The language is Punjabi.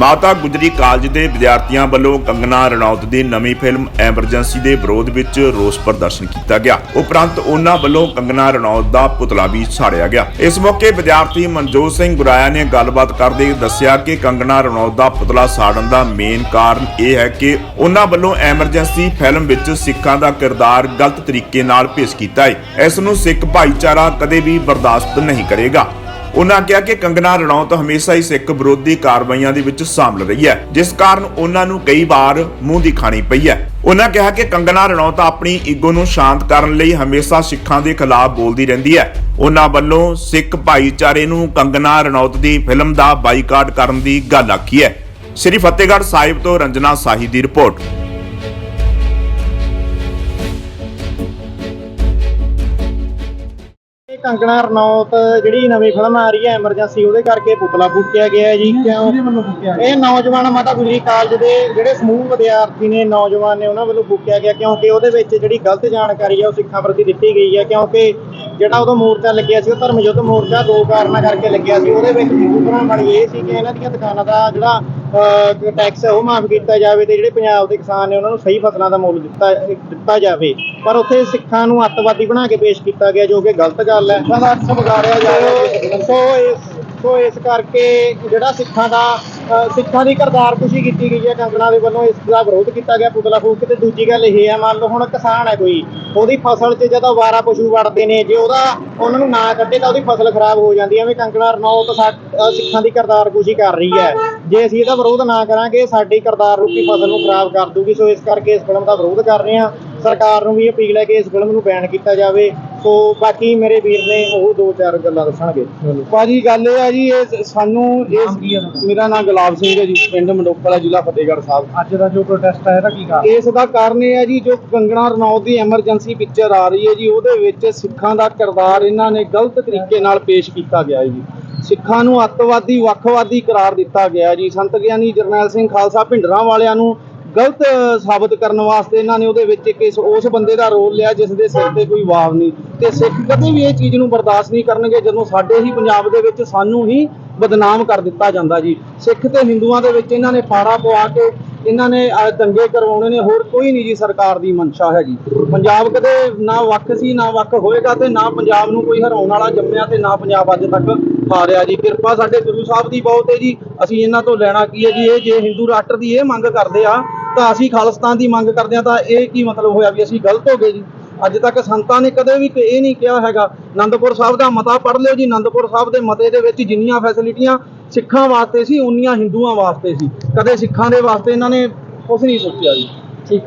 ਮਾਤਾ ਗੁਜਰੀ ਕਾਲਜ ਦੇ ਵਿਦਿਆਰਥੀਆਂ ਵੱਲੋਂ ਕੰਗਨਾ ਰਣੌਤ ਦੀ ਨਵੀਂ ਫਿਲਮ ਐਮਰਜੈਂਸੀ ਦੇ ਵਿਰੋਧ ਵਿੱਚ ਰੋਸ ਪ੍ਰਦਰਸ਼ਨ ਕੀਤਾ ਗਿਆ। ਉਪਰੰਤ ਉਹਨਾਂ ਵੱਲੋਂ ਕੰਗਨਾ ਰਣੌਤ ਦਾ ਪੁਤਲਾ ਵੀ ਸਾੜਿਆ ਗਿਆ। ਇਸ ਮੌਕੇ ਵਿਦਿਆਰਥੀ ਮਨਜੋਤ ਸਿੰਘ ਗੁਰਾਇਆ ਨੇ ਗੱਲਬਾਤ ਕਰਦੇ ਦੱਸਿਆ ਕਿ ਕੰਗਨਾ ਰਣੌਤ ਦਾ ਪੁਤਲਾ ਸਾੜਨ ਦਾ ਮੇਨ ਕਾਰਨ ਇਹ ਹੈ ਕਿ ਉਹਨਾਂ ਵੱਲੋਂ ਐਮਰਜੈਂਸੀ ਫਿਲਮ ਵਿੱਚ ਸਿੱਖਾਂ ਦਾ ਕਿਰਦਾਰ ਗਲਤ ਤਰੀਕੇ ਨਾਲ ਪੇਸ਼ ਕੀਤਾ ਹੈ ਇਸ ਨੂੰ ਸਿੱਖ ਭਾਈਚਾਰਾ ਕਦੇ ਵੀ ਬਰਦਾਸ਼ਤ ਨਹੀਂ ਕਰੇਗਾ। ਉਹਨਾਂ ਕਿਹਾ ਕਿ ਕੰਗਨਾ ਰਣੌਤ ਹਮੇਸ਼ਾ ਹੀ ਸਿੱਖ ਵਿਰੋਧੀ ਕਾਰਵਾਈਆਂ ਦੇ ਵਿੱਚ ਸ਼ਾਮਲ ਰਹੀ ਹੈ, ਜਿਸ ਕਾਰਨ ਉਹਨਾਂ ਨੂੰ ਕਈ ਵਾਰ ਮੂੰਹ ਦੀ ਖਾਣੀ ਪਈ ਹੈ। ਉਹਨਾਂ ਕਿਹਾ ਕਿ ਕੰਗਨਾ ਰਣੌਤ ਆਪਣੀ ਈਗੋ ਨੂੰ ਸ਼ਾਂਤ ਕਰਨ ਲਈ ਹਮੇਸ਼ਾ ਸਿੱਖਾਂ ਦੇ ਖਿਲਾਫ ਬੋਲਦੀ ਰਹਿੰਦੀ ਹੈ। ਉਹਨਾਂ ਵੱਲੋਂ ਸਿੱਖ ਭਾਈਚਾਰੇ ਨੂੰ ਕੰਗਨਾ ਰਣੌਤ ਦੀ ਫਿਲਮ ਦਾ ਬਾਈਕਾਟ ਕਰਨ ਦੀ ਗੱਲ ਆਖੀ ਹੈ। ਸ੍ਰੀ ਫਤਿਹਗੜ੍ਹ ਸਾਹਿਬ ਤੋਂ ਰੰਜਨਾ ਸਾਹੀ ਦੀ ਰਿਪੋਰਟ। ਕੰਗਣਾ ਰਣੌਤ ਜਿਹੜੀ ਨਵੀਂ ਫਿਲਮ ਆ ਰਹੀ ਹੈ ਐਮਰਜੈਂਸੀ ਉਹਦੇ ਕਰਕੇ ਪੁਤਲਾ ਫੂਕਿਆ ਗਿਆ ਜੀ। ਕਿਉਂ? ਇਹ ਨੌਜਵਾਨ ਮਾਤਾ ਗੁਜਰੀ ਕਾਲਜ ਦੇ ਜਿਹੜੇ ਸਮੂਹ ਵਿਦਿਆਰਥੀ ਨੇ ਨੌਜਵਾਨ ਨੇ ਉਹਨਾਂ ਵੱਲੋਂ ਫੂਕਿਆ ਗਿਆ ਕਿਉਂਕਿ ਉਹਦੇ ਵਿੱਚ ਜਿਹੜੀ ਗਲਤ ਜਾਣਕਾਰੀ ਹੈ ਉਹ ਸਿੱਖਾਂ ਪ੍ਰਤੀ ਦਿੱਤੀ ਗਈ ਹੈ ਕਿਉਂਕਿ ਜਿਹੜਾ ਉਦੋਂ ਮੋਰਚਾ ਲੱਗਿਆ ਸੀ ਉਹ ਧਰਮ ਯੁੱਧ ਮੋਰਚਾ ਦੋ ਕਾਰਨਾਂ ਕਰਕੇ ਲੱਗਿਆ ਸੀ ਉਹਦੇ ਵਿੱਚ ਭਰਾਵਾਂ ਵਾਲੀ ਇਹ ਸੀ ਕਿ ਇਹਨਾਂ ਦੀਆਂ ਦੁਕਾਨਾਂ ਦਾ ਜਿਹੜਾ ਟੈਕਸ ਹੈ ਉਹ ਮਾਫ ਕੀਤਾ ਜਾਵੇ ਤੇ ਜਿਹੜੇ ਪੰਜਾਬ ਦੇ ਕਿਸਾਨ ਨੇ ਉਹਨਾਂ ਨੂੰ ਸਹੀ ਫਸਲਾਂ ਦਾ ਮੁੱਲ ਦਿੱਤਾ ਦਿੱਤਾ ਜਾਵੇ। ਪਰ ਉੱਥੇ ਸਿੱਖਾਂ ਨੂੰ ਅੱਤਵਾਦੀ ਬਣਾ ਕੇ ਪੇਸ਼ ਕੀਤਾ ਗਿਆ ਜੋ ਕਿ ਗਲਤ ਗੱਲ ਹੈ। ਸੋ ਇਸ ਸੋ ਇਸ ਕਰਕੇ ਜਿਹੜਾ ਸਿੱਖਾਂ ਦਾ ਸਿੱਖਾਂ ਦੀ ਕਰਤਾਰਕੁਸ਼ੀ ਕੀਤੀ ਗਈ ਹੈ, ਕੰਗਣਾ ਦੇ ਵੱਲੋਂ ਇਸ ਦਾ ਵਿਰੋਧ ਕੀਤਾ ਗਿਆ, ਪੁਤਲਾ ਫੂਕ ਤੇ ਦੂਜੀ ਗੱਲ ਇਹ ਹੈ, ਮੰਨ ਲਓ ਹੁਣ ਕਿਸਾਨ ਹੈ ਕੋਈ, ਉਹਦੀ ਫਸਲ 'ਚ ਜਦੋਂ ਵਾਰਾ ਪਸ਼ੂ ਵੜਦੇ ਨੇ, ਜੇ ਉਹਦਾ ਉਹਨਾਂ ਨੂੰ ਨਾ ਕੱਢੇ ਤਾਂ ਉਹਦੀ ਫਸਲ ਖਰਾਬ ਹੋ ਜਾਂਦੀ ਹੈ, ਐਵੇਂ ਕੰਗਣਾ ਰਣੌਤ ਸਾ- ਸਿੱਖਾਂ ਦੀ ਕਰਤਾਰਕੁਸ਼ੀ ਕਰ ਰਹੀ ਹੈ। ਜੇ ਅਸੀਂ ਇਹਦਾ ਵਿਰੋਧ ਨਾ ਕਰਾਂਗੇ, ਸਾਡੀ ਕਰਤਾਰ ਰੂਪੀ ਫਸਲ ਨੂੰ ਖਰਾਬ ਕਰ ਦੂਗੀ, ਸੋ ਇਸ ਕਰਕੇ ਇਸ ਫਿਲਮ ਦਾ ਵਿਰੋਧ ਕਰ ਰਹੇ ਹਾਂ। ਸਰਕਾਰ ਨੂੰ ਵੀ ਅਪੀਲ ਹੈ ਕਿ ਇਸ ਫਿਲਮ ਨੂੰ ਬੈਨ ਕੀਤਾ ਜਾਵੇ। ਸੋ ਬਾਕੀ ਮੇਰੇ ਵੀਰ ਨੇ ਉਹ ਦੋ ਚਾਰ ਗੱਲਾਂ ਦੱਸਣਗੇ। ਭਾਜੀ ਗੱਲ ਇਹ ਆ ਜੀ ਇਹ ਸਾਨੂੰ ਇਸ ਮੇਰਾ ਨਾਮ ਗੁਲਾਬ ਸਿੰਘ ਹੈ ਜੀ ਪਿੰਡ ਮੰਡੋਕਲਾ ਜ਼ਿਲ੍ਹਾ ਫਤਿਹਗੜ੍ਹ ਸਾਹਿਬ। ਅੱਜ ਦਾ ਜੋ ਪ੍ਰੋਟੈਸਟ ਹੈ ਇਹਦਾ ਕੀ ਕਾਰਨ? ਇਸ ਦਾ ਕਾਰਨ ਇਹ ਹੈ ਜੀ ਜੋ ਕੰਗਣਾ ਰਣੌਤ ਦੀ ਐਮਰਜੈਂਸੀ ਪਿਕਚਰ ਆ ਰਹੀ ਹੈ ਜੀ ਉਹਦੇ ਵਿੱਚ ਸਿੱਖਾਂ ਦਾ ਕਿਰਦਾਰ ਇਹਨਾਂ ਨੇ ਗਲਤ ਤਰੀਕੇ ਨਾਲ ਪੇਸ਼ ਕੀਤਾ ਗਿਆ ਹੈ ਜੀ। ਸਿੱਖਾਂ ਨੂੰ ਅੱਤਵਾਦੀ ਵੱਖਵਾਦੀ ਕਰਾਰ ਦਿੱਤਾ ਗਿਆ ਜੀ। ਸੰਤ ਗਿਆਨੀ ਜਰਨੈਲ ਸਿੰਘ ਖਾਲਸਾ ਭਿੰਡਰਾਂ ਵਾਲਿਆਂ ਨੂੰ ਗਲਤ ਸਾਬਤ ਕਰਨ ਵਾਸਤੇ ਇਹਨਾਂ ਨੇ ਉਹਦੇ ਵਿੱਚ ਕਿਸ ਉਸ ਬੰਦੇ ਦਾ ਰੋਲ ਲਿਆ ਜਿਸ ਦੇ ਸਿਰ ਤੇ ਕੋਈ ਵਾਵ ਨਹੀਂ। ਤੇ ਸਿੱਖ ਕਦੇ ਵੀ ਇਹ ਚੀਜ਼ ਨੂੰ ਬਰਦਾਸ਼ਤ ਨਹੀਂ ਕਰਨਗੇ ਜਦੋਂ ਸਾਡੇ ਹੀ ਪੰਜਾਬ ਦੇ ਵਿੱਚ ਸਾਨੂੰ ਹੀ ਬਦਨਾਮ ਕਰ ਦਿੱਤਾ ਜਾਂਦਾ ਜੀ। ਸਿੱਖ ਤੇ ਹਿੰਦੂਆਂ ਦੇ ਵਿੱਚ ਇਹਨਾਂ ਨੇ ਫਾੜਾ ਪਵਾ ਕੇ ਇਹਨਾਂ ਨੇ ਦੰਗੇ ਕਰਵਾਉਣੇ ਨੇ। ਹੋਰ ਕੋਈ ਨਹੀਂ ਜੀ ਸਰਕਾਰ ਦੀ ਮਨਸ਼ਾ ਜੀ ਪੰਜਾਬ ਕਦੇ ਨਾ ਵੱਖ ਸੀ, ਨਾ ਵੱਖ ਹੋਏਗਾ ਤੇ ਨਾ ਪੰਜਾਬ ਨੂੰ ਕੋਈ ਹਰਾਉਣ ਵਾਲਾ ਜੰਮਿਆ ਤੇ ਨਾ ਪੰਜਾਬ ਅੱਜ ਤੱਕ ਹਾਰਿਆ ਜੀ। ਕਿਰਪਾ ਸਾਡੇ ਗੁਰੂ ਸਾਹਿਬ ਦੀ ਬਹੁਤ ਹੈ ਜੀ। ਅਸੀਂ ਇਹਨਾਂ ਤੋਂ ਲੈਣਾ ਕੀ ਹੈ ਜੀ? ਇਹ ਜੇ ਹਿੰਦੂ ਰਾਸ਼ਟਰ ਦੀ ਇਹ ਮੰਗ ਕਰਦੇ ਆ ਤਾਂ ਅਸੀਂ ਖਾਲਿਸਤਾਨ ਦੀ ਮੰਗ ਕਰਦੇ ਹਾਂ ਤਾਂ ਇਹ ਕੀ ਮਤਲਬ ਹੋਇਆ ਵੀ ਅਸੀਂ ਗਲਤ ਹੋ ਗਏ ਜੀ? ਅੱਜ ਤੱਕ ਸੰਤਾਂ ਨੇ ਕਦੇ ਵੀ ਇਹ ਨਹੀਂ ਕਿਹਾ ਹੈਗਾ ਆਨੰਦਪੁਰ ਸਾਹਿਬ ਦਾ ਮਤਾ ਪੜ੍ਹ ਲਿਓ ਜੀ ਆਨੰਦਪੁਰ ਸਾਹਿਬ ਦੇ ਮਤੇ ਦੇ ਵਿੱਚ ਜਿੰਨੀਆਂ ਫੈਸਿਲਿਟੀਆਂ ਸਿੱਖਾਂ ਵਾਸਤੇ ਸੀ, ਉਨੀਆਂ ਹਿੰਦੂਆਂ ਵਾਸਤੇ ਸੀ। ਕਦੇ ਸਿੱਖਾਂ ਦੇ ਵਾਸਤੇ ਇਹਨਾਂ ਨੇ ਕੁਝ ਨਹੀਂ ਸੋਚਿਆ ਜੀ। ਠੀਕ।